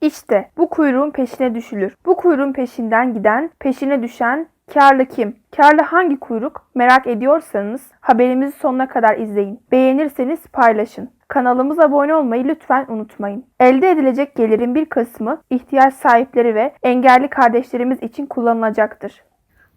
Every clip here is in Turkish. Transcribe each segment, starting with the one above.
İşte bu kuyruğun peşine düşülür. Bu kuyruğun peşinden giden, peşine düşen karlı kim? Karlı hangi kuyruk? Merak ediyorsanız haberimizi sonuna kadar izleyin. Beğenirseniz paylaşın. Kanalımıza abone olmayı lütfen unutmayın. Elde edilecek gelirin bir kısmı ihtiyaç sahipleri ve engelli kardeşlerimiz için kullanılacaktır.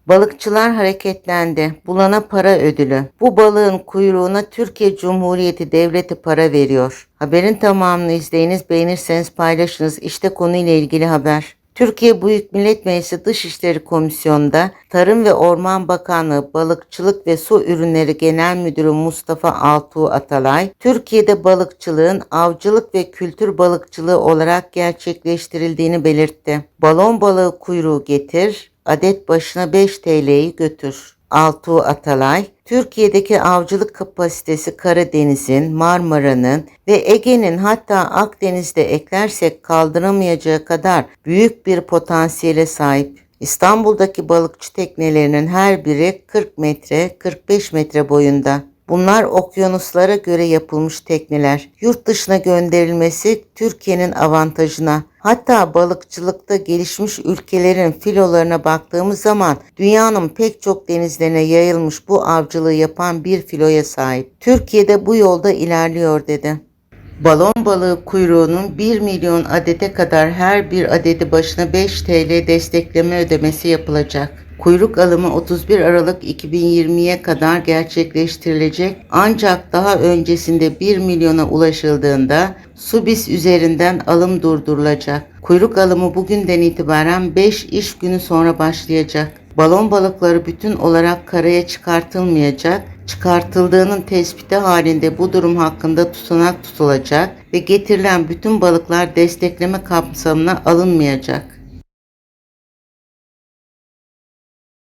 Balıkçılar hareketlendi. Bulana para ödülü. Bu balığın kuyruğuna Türkiye Cumhuriyeti Devleti para veriyor. Haberin tamamını izleyiniz, beğenirseniz paylaşınız. İşte konuyla ilgili haber. Türkiye Büyük Millet Meclisi Dışişleri Komisyonu'nda Tarım ve Orman Bakanlığı Balıkçılık ve Su Ürünleri Genel Müdürü Mustafa Altuğ Atalay, Türkiye'de balıkçılığın avcılık ve kültür balıkçılığı olarak gerçekleştirildiğini belirtti. Balon balığı kuyruğu getir, adet başına 5 TL'yi götür. Altuğ Atalay, Türkiye'deki avcılık kapasitesi Karadeniz'in, Marmara'nın ve Ege'nin hatta Akdeniz'de eklersek kaldıramayacağı kadar büyük bir potansiyele sahip. İstanbul'daki balıkçı teknelerinin her biri 40 metre, 45 metre boyunda. Bunlar okyanuslara göre yapılmış tekneler. Yurt dışına gönderilmesi Türkiye'nin avantajına. Hatta balıkçılıkta gelişmiş ülkelerin filolarına baktığımız zaman dünyanın pek çok denizlerine yayılmış bu avcılığı yapan bir filoya sahip. Türkiye'de bu yolda ilerliyor dedi. Balon balığı kuyruğunun 1 milyon adete kadar her bir adedi başına 5 TL destekleme ödemesi yapılacak. Kuyruk alımı 31 Aralık 2020'ye kadar gerçekleştirilecek ancak daha öncesinde 1 milyona ulaşıldığında Subis üzerinden alım durdurulacak. Kuyruk alımı bugünden itibaren 5 iş günü sonra başlayacak. Balon balıkları bütün olarak karaya çıkartılmayacak, çıkartıldığının tespiti halinde bu durum hakkında tutanak tutulacak ve getirilen bütün balıklar destekleme kapsamına alınmayacak.